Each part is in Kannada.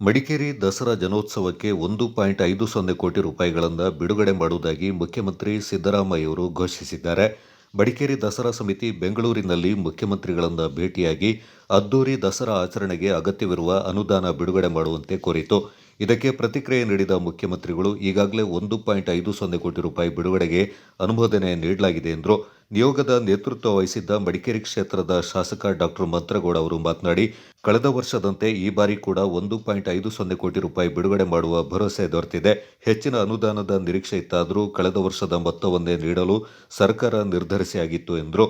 ಮಡಿಕೇರಿ ದಸರಾ ಜನೋತ್ಸವಕ್ಕೆ ಒಂದು ಪಾಯಿಂಟ್ ಐದು ಸೊನ್ನೆ ಕೋಟಿ ರೂಪಾಯಿಗಳನ್ನು ಬಿಡುಗಡೆ ಮಾಡುವುದಾಗಿ ಮುಖ್ಯಮಂತ್ರಿ ಸಿದ್ದರಾಮಯ್ಯವರು ಘೋಷಿಸಿದ್ದಾರೆ. ಮಡಿಕೇರಿ ದಸರಾ ಸಮಿತಿ ಬೆಂಗಳೂರಿನಲ್ಲಿ ಮುಖ್ಯಮಂತ್ರಿಗಳನ್ನು ಭೇಟಿಯಾಗಿ ಅದ್ದೂರಿ ದಸರಾ ಆಚರಣೆಗೆ ಅಗತ್ಯವಿರುವ ಅನುದಾನ ಬಿಡುಗಡೆ ಮಾಡುವಂತೆ ಕೋರಿತು. ಇದಕ್ಕೆ ಪ್ರತಿಕ್ರಿಯೆ ನೀಡಿದ ಮುಖ್ಯಮಂತ್ರಿಗಳು ಈಗಾಗಲೇ ಒಂದು ಪಾಯಿಂಟ್ ಐದು ಸೊನ್ನೆ ಕೋಟಿ ರೂಪಾಯಿ ಬಿಡುಗಡೆಗೆ ಅನುಮೋದನೆ ನೀಡಲಾಗಿದೆ ಎಂದರು. ನಿಯೋಗದ ನೇತೃತ್ವ ವಹಿಸಿದ್ದ ಮಡಿಕೇರಿ ಕ್ಷೇತ್ರದ ಶಾಸಕ ಡಾಕ್ಟರ್ ಮಂತ್ರಗೌಡ ಅವರು ಮಾತನಾಡಿ, ಕಳೆದ ವರ್ಷದಂತೆ ಈ ಬಾರಿ ಕೂಡ ಒಂದು ಪಾಯಿಂಟ್ ಐದು ಸೊನ್ನೆ ಕೋಟಿ ರೂಪಾಯಿ ಬಿಡುಗಡೆ ಮಾಡುವ ಭರವಸೆ ದೊರೆತಿದೆ. ಹೆಚ್ಚಿನ ಅನುದಾನದ ನಿರೀಕ್ಷೆ ಇತ್ತಾದರೂ ಕಳೆದ ವರ್ಷದ ಮೊತ್ತವನ್ನೇ ನೀಡಲು ಸರ್ಕಾರ ನಿರ್ಧರಿಸಿಯಾಗಿತ್ತು ಎಂದರು.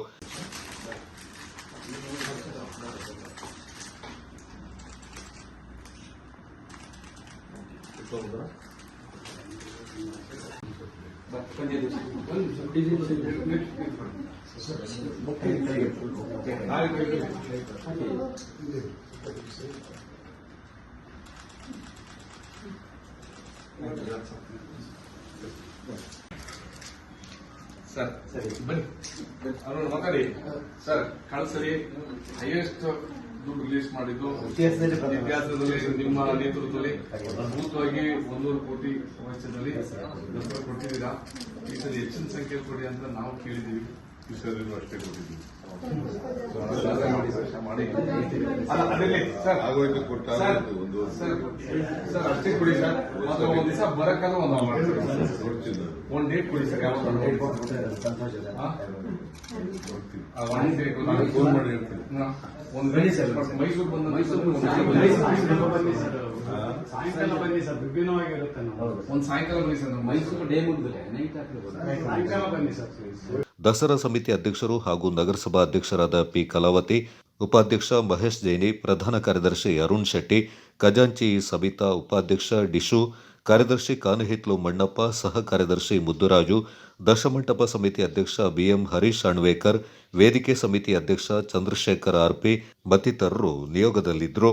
ಸರ್ ಸರಿ ಬನ್ನಿ. ಅವ್ರನ್ನ ಮಾತಾಡಿ. ಸರ್ ಕಳ್ಸರಿ. ಹೈಯೆಸ್ಟ್ ದುಡ್ಡು ರಿಲೀಸ್ ಮಾಡಿದ್ದು ಇತಿಹಾಸದಲ್ಲಿ ನಿಮ್ಮ ನೇತೃತ್ವದಲ್ಲಿ ಅದ್ಭುತವಾಗಿ ಒಂದೂವರೆ ಕೋಟಿ ವೆಚ್ಚದಲ್ಲಿ ಕೊಟ್ಟಿದ್ದೀರಾ ಈ ಸಲ ಹೆಚ್ಚಿನ ಸಂಖ್ಯೆ ಕೊಡಿ ಅಂತ ನಾವು ಕೇಳಿದ್ದೀವಿ. ಅಷ್ಟೇ ಕೊಟ್ಟಿದ್ದೀವಿ ಸರ್, ಆಗೋಯ್ತು ಕೊಟ್ಟ ಒಂದು ಅಷ್ಟೇ ಕೊಡಿ ಸರ್ ಅದು ಒಂದ್ ದಿವಸ ಒಂದು ನೋಡ್ತೀನಿ ಡೇಟ್ ಕೊಡಿ ಸರ್ ಒಂದು- ನಾನು ಫೋನ್ ಮಾಡಿ ಹೇಳ್ತೀನಿ ಒಂದು ಬನ್ನಿ ಸರ್. ಮೈಸೂರು ಬಂದು ಮೈಸೂರು ಒಂದು ಬನ್ನಿ ಸರ್. ಸಾಯಂಕಾಲ ಬನ್ನಿ ಸರ್ ವಿಭಿನ್ನವಾಗಿರುತ್ತೆ ನಾವು ಒಂದು ಸಾಯಂಕಾಲ ಬನ್ನಿ ಸರ್ ಮೈಸೂರು ಡೇ ಮುಗಿದ್ರೆ ನೈಟ್ ಆಗ್ತದೆ ಸಾಯಂಕಾಲ ಬನ್ನಿ ಸರ್ ಪ್ಲೀಸ್ ದಸರಾ ಸಮಿತಿ ಅಧ್ಯಕ್ಷರು ಹಾಗೂ ನಗರಸಭಾ ಅಧ್ಯಕ್ಷರಾದ ಪಿ ಕಲಾವತಿ, ಉಪಾಧ್ಯಕ್ಷ ಮಹೇಶ್ ಜೈನಿ, ಪ್ರಧಾನ ಕಾರ್ಯದರ್ಶಿ ಅರುಣ್ ಶೆಟ್ಟಿ, ಖಜಾಂಚಿ ಸಬಿತಾ ಉಪಾಧ್ಯಕ್ಷ ಡಿಶು, ಕಾರ್ಯದರ್ಶಿ ಕಾನಹಿತ್ಲು ಮಣ್ಣಪ್ಪ, ಸಹ ಕಾರ್ಯದರ್ಶಿ ಮುದ್ದುರಾಜು, ದಶಮಂಟಪ ಸಮಿತಿ ಅಧ್ಯಕ್ಷ ಬಿಎಂ ಹರೀಶ್ ಅಣ್ವೇಕರ್, ವೇದಿಕೆ ಸಮಿತಿ ಅಧ್ಯಕ್ಷ ಚಂದ್ರಶೇಖರ್ ಆರ್ಪಿ ಮತ್ತಿತರರು ನಿಯೋಗದಲ್ಲಿದ್ದರು.